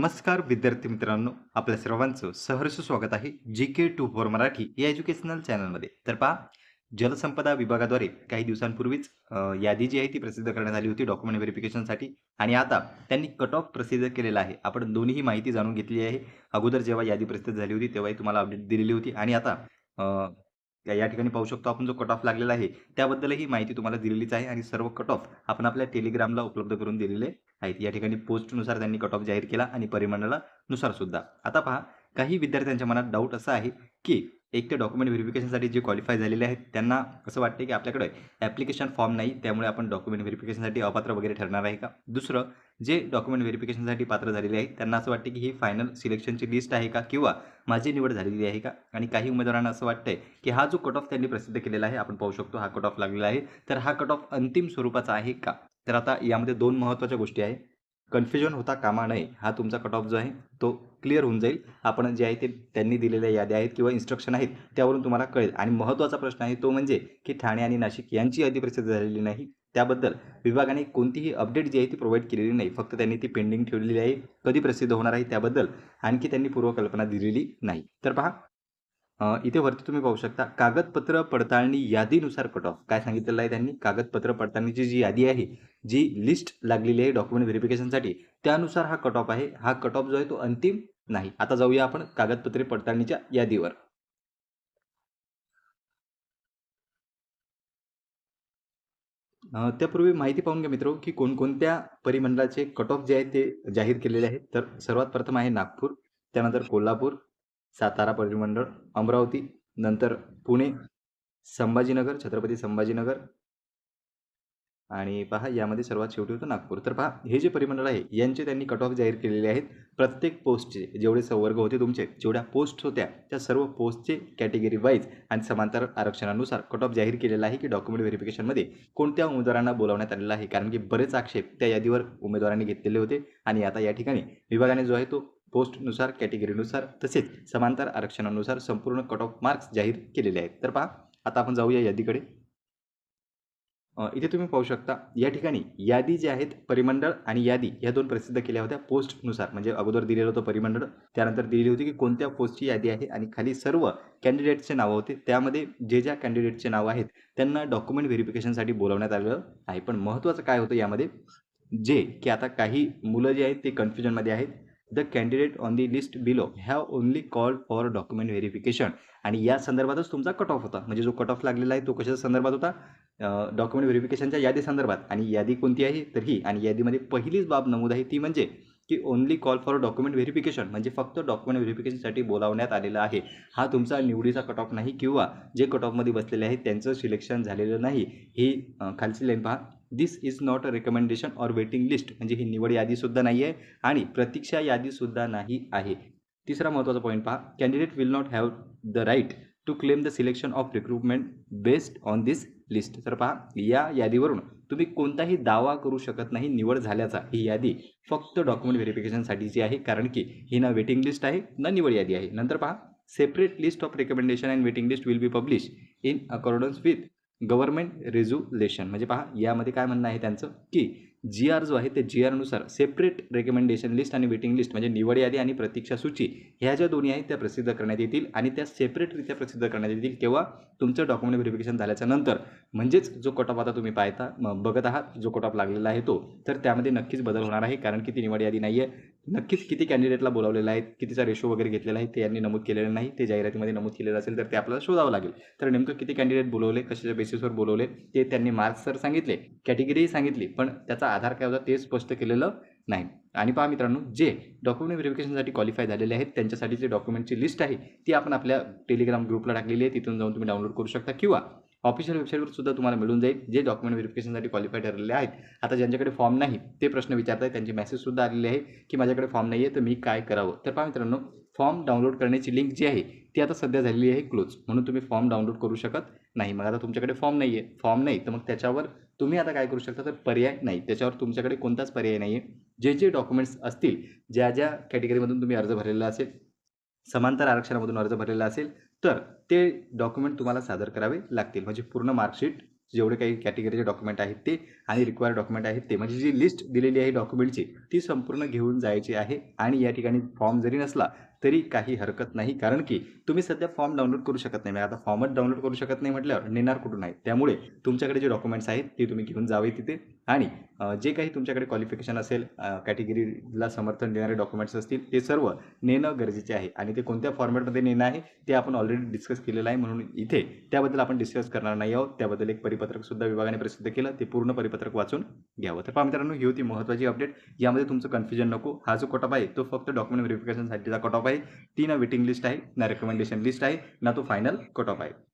नमस्कार विद्यार्थी मित्रांनो. आपल्या सर्वांचं सहर्ष स्वागत आहे G K two four Marathi या एज्युकेशनल चॅनलमध्ये तर पहा जलसंपदा विभागाद्वारे काही दिवसांपूर्वीच यादी जी आहे ती प्रसिद्ध करण्यात आली होती डॉक्युमेंट व्हेरिफिकेशनसाठी आणि आता त्यांनी कट ऑफ प्रसिद्ध केलेला आहे. आपण दोन्हीही माहिती जाणून घेतली आहे. अगोदर जेव्हा यादी प्रसिद्ध झाली होती तेव्हाही तुम्हाला अपडेट दिलेली होती. आणि आता या या ठिकाणी पाहू शकतो आपण जो कट ऑफ लागलेला आहे त्याबद्दलही माहिती तुम्हाला दिलेलीच आहे. आणि सर्व कट ऑफ आपण आपल्या टेलिग्रामला उपलब्ध करून दिलेले आहेत. या ठिकाणी पोस्टनुसार त्यांनी कट ऑफ जाहीर केला आणि परिमंडळानुसार सुद्धा. आता पहा काही विद्यार्थ्यांच्या मनात डाऊट असा आहे की एक ते डॉक्युमेंट व्हेरिफिकेशनसाठी जे क्वालिफाय झालेले आहेत त्यांना असं वाटते की आपल्याकडे ॲप्लिकेशन फॉर्म नाही त्यामुळे आपण डॉक्युमेंट व्हेरिफिकेशनसाठी अपात्र वगैरे ठरणार आहे का? दुसरं जे डॉक्युमेंट व्हेरिफिकेशनसाठी पात्र झालेले आहेत त्यांना असं वाटते की ही फायनल सिलेक्शनची लिस्ट आहे का किंवा माझी निवड झालेली आहे का? आणि काही उमेदवारांना असं वाटतंय की हा जो कट ऑफ त्यांनी प्रसिद्ध केलेला आहे आपण पाहू शकतो हा कट ऑफ लागलेला आहे. तर हा कट ऑफ अंतिम स्वरूपाचा आहे का? तर आता यामध्ये दोन महत्त्वाच्या गोष्टी आहे. कन्फ्युजन होता कामा नये हा तुमचा कट ऑफ जो आहे तो क्लिअर होऊन जाईल. आपण जे आहे ते त्यांनी दिलेल्या याद्या आहेत किंवा इन्स्ट्रक्शन आहेत त्यावरून तुम्हाला कळेल. आणि महत्त्वाचा प्रश्न आहे तो म्हणजे की ठाणे आणि नाशिक यांची यादी प्रसिद्ध झालेली नाही. त्याबद्दल विभागाने कोणतीही अपडेट जी आहे ती प्रोव्हाइड केलेली नाही. फक्त त्यांनी ती पेंडिंग ठेवलेली आहे. कधी प्रसिद्ध होणार आहे त्याबद्दल आणखी त्यांनी पूर्वकल्पना दिलेली नाही. तर पहा इथे वरती तुम्ही पाहू शकता कागदपत्र पडताळणी यादीनुसार कट ऑफ काय सांगितलेलं आहे त्यांनी? कागदपत्र पडताळणीची जी यादी आहे जी लिस्ट लागलेली आहे डॉक्युमेंट व्हेरिफिकेशनसाठी त्यानुसार हा कट ऑफ आहे. हा कट ऑफ जो आहे तो अंतिम नाही. आता जाऊया आपण कागदपत्रे पडताळणीच्या यादीवर. त्यापूर्वी माहिती पाहून घ्या मित्र की कोणकोणत्या परिमंडळाचे कट ऑफ जे आहेत ते जाहीर केलेले आहेत. तर सर्वात प्रथम आहे नागपूर त्यानंतर कोल्हापूर सातारा परिमंडळ अमरावती नंतर पुणे संभाजीनगर छत्रपती संभाजीनगर. आणि पहा यामध्ये सर्वात शेवटी होतं नागपूर. तर पहा हे जे परिमंडळ आहे यांचे त्यांनी कट ऑफ जाहीर केलेले आहेत. प्रत्येक पोस्टचे जेवढे संवर्ग होते तुमचे जेवढ्या पोस्ट होत्या त्या सर्व पोस्टचे कॅटेगरी वाईज आणि समांतर आरक्षणानुसार कट ऑफ जाहीर केलेला आहे की डॉक्युमेंट व्हेरिफिकेशनमध्ये कोणत्या उमेदवारांना बोलावण्यात आलेला आहे. कारण की बरेच आक्षेप त्या यादीवर उमेदवारांनी घेतलेले होते. आणि आता या ठिकाणी विभागाने जो आहे तो पोस्टनुसार कॅटेगरीनुसार तसेच समांतर आरक्षणानुसार संपूर्ण कट ऑफ मार्क्स जाहीर केलेले आहेत. तर पहा आता आपण जाऊया यादीकडे. इथे तुम्ही पाहू शकता या ठिकाणी यादी जे आहेत परिमंडळ आणि यादी या दोन प्रसिद्ध केल्या होत्या पोस्टनुसार. म्हणजे अगोदर दिलेलं होतं परिमंडळ त्यानंतर दिलेली होती की कोणत्या पोस्टची यादी आहे आणि खाली सर्व कॅन्डिडेटचे नावं होते. त्यामध्ये जे ज्या कॅन्डिडेटचे नावं आहेत त्यांना डॉक्युमेंट व्हेरिफिकेशनसाठी बोलवण्यात आलेलं आहे. पण महत्त्वाचं काय होतं यामध्ये? जे की आता काही मुलं जे आहेत ते कन्फ्युजनमध्ये आहेत. The candidate on the list below have only called for document verification आणि या संदर्भातच तुमचा कट ऑफ होता. म्हणजे जो कट ऑफ लागलेला आहे तो कशाच्या संदर्भात होता? डॉक्युमेंट व्हेरिफिकेशनच्या यादी संदर्भात. आणि यादी कोणती आहे? तर ही. आणि यादीमध्ये पहिलीच बाब नमूद आहे ती म्हणजे की only call for document verification म्हणजे फक्त डॉक्युमेंट व्हेरिफिकेशनसाठी बोलावण्यात आलेला आहे. हा तुमचा निवडीचा कट ऑफ नाही किंवा जे कट ऑफमध्ये बसलेले आहेत त्यांचं सिलेक्शन झालेलं नाही. ही खालची लाईन पहा. This is not a recommendation or waiting list म्हणजे ही निवड यादीसुद्धा नाही आहे आणि प्रतीक्षा यादीसुद्धा नाही आहे. तिसरा महत्त्वाचा पॉईंट पहा. Candidate will not have the right to claim the selection of recruitment based on this list तर पहा या यादीवरून तुम्ही कोणताही दावा करू शकत नाही निवड झाल्याचा. ही यादी फक्त डॉक्युमेंट व्हेरिफिकेशनसाठीची आहे कारण की ही ना वेटिंग लिस्ट आहे ना निवड यादी आहे. नंतर पहा separate list of recommendation and waiting list will be publish in accordance with government resolution म्हणजे पहा यामध्ये काय म्हणणं आहे त्यांचं? की जी आर जो आहे ते जी आरनुसार सेपरेट रेकमेंडेशन लिस्ट आणि वेटिंग लिस्ट म्हणजे निवड यादी आणि प्रतीक्षा सूची ह्या ज्या दोन्ही आहेत त्या प्रसिद्ध करण्यात येतील आणि त्या सेपरेटरित्या प्रसिद्ध करण्यात येतील केव्हा? तुमचं डॉक्युमेंट व्हेरिफिकेशन झाल्याच्यानंतर. म्हणजेच जो कट ऑफ आता तुम्ही पाहता बघत आहात जो कट ऑफ लागलेला आहे तो तर त्यामध्ये नक्कीच बदल होणार आहे कारण की ती निवड यादी नाही आहे नक्कीच किती कॅन्डिडेटला बोलावलेलं आहे कितीचा रेशो वगैरे घेतलेला आहे ते यांनी नमूद केलेलं नाही ते जाहिरातीमध्ये नमूद केलेलं असेल तर ते आपल्याला शोधावं लागेल. तर नेमकं किती कॅन्डिडेट बोलवले कशाच्या बेसिसवर बोलवले ते त्यांनी मार्क्स तर सांगितले कॅटेगरीही सांगितली पण त्याचा आधार काय होता ते स्पष्ट केलेलं नाही. आणि पहा मित्रांनो जे डॉक्युमेंट व्हेरिफिकेशनसाठी क्वालिफाय झालेले आहेत त्यांच्यासाठी जे डॉक्युमेंटची लिस्ट आहे ती आपण आपल्या टेलिग्राम ग्रुपला टाकलेली आहे. तिथून जाऊन तुम्ही डाउनलोड करू शकता. किंवा ऑफिशियल वेबसाईटवर सुद्धा तुम्हाला मिळून जाईल. जे डॉक्युमेंट व्हेरिफिकेशनसाठी क्वालिफाय ठरलेले आहेत आता ज्यांच्याकडे फॉर्म नाही ते प्रश्न विचारत आहेत त्यांची मेसेजसुद्धा आलेले आहे की माझ्याकडे फॉर्म नाही आहे तर मी काय करावं? तर पहा मित्रांनो फॉर्म डाउनलोड करण्याची लिंक जी आहे ती आता सध्या झालेली आहे क्लोज म्हणून तुम्ही फॉर्म डाउनलोड करू शकत नाही. मग आता तुमच्याकडे फॉर्म नाही आहे फॉर्म नाही तर मग त्याच्यावर तुम्ही आता काय करू शकता? तर पर्याय नाही. त्याच्यावर तुमच्याकडे कोणताच पर्याय नाही आहे जे जे डॉक्युमेंट्स असतील ज्या ज्या कॅटेगरीमधून तुम्ही अर्ज भरलेला असेल समांतर आरक्षणामधून अर्ज भरलेला असेल तर ते डॉक्युमेंट तुम्हाला सादर करावे लागतील. म्हणजे पूर्ण मार्कशीट जेवढे काही कॅटेगरीचे डॉक्युमेंट आहेत ते आणि रिक्वायर्ड डॉक्युमेंट आहेत ते. म्हणजे जी लिस्ट दिलेली आहे डॉक्युमेंटची ती संपूर्ण घेऊन जायची आहे. आणि या ठिकाणी फॉर्म जरी नसला तरी काही हरकत नाही. कारण की तुम्ही सध्या फॉर्म डाउनलोड करू शकत नाही. म्हणजे आता फॉर्मच डाउनलोड करू शकत नाही म्हटल्यावर नेणार कुठून आहे? त्यामुळे तुमच्याकडे जे डॉक्युमेंट्स आहेत ते तुम्ही घेऊन जावे तिथे. आणि जे काही तुमच्याकडे क्वालिफिकेशन असेल कॅटेगरीला समर्थन देणारे डॉक्युमेंट्स असतील ते सर्व नेणं गरजेचे आहे. आणि ते कोणत्या फॉर्मॅटमध्ये नेणं आहे ते आपण ऑलरेडी डिस्कस केलेलं आहे. म्हणून इथे त्याबद्दल आपण डिस्कस करणार नाही आहोत. त्याबद्दल एक परिपत्रक सुद्धा विभागाने प्रसिद्ध केलं. ते पूर्ण परिपत्रक वाचून घ्यावं. तर पहा मित्रांनो ही होती महत्त्वाची अपडेट यामध्ये तुमचं कन्फ्युजन नको. हा जो कॉटॉप आहे तो फक्त डॉक्युमेंट व्हेरिफिकेशनसाठीचा कॉटॉप आहे. ती ना वेटिंग लिस्ट आहे ना रेकमेंडेशन लिस्ट आहे ना तो फायनल कटॉप आहे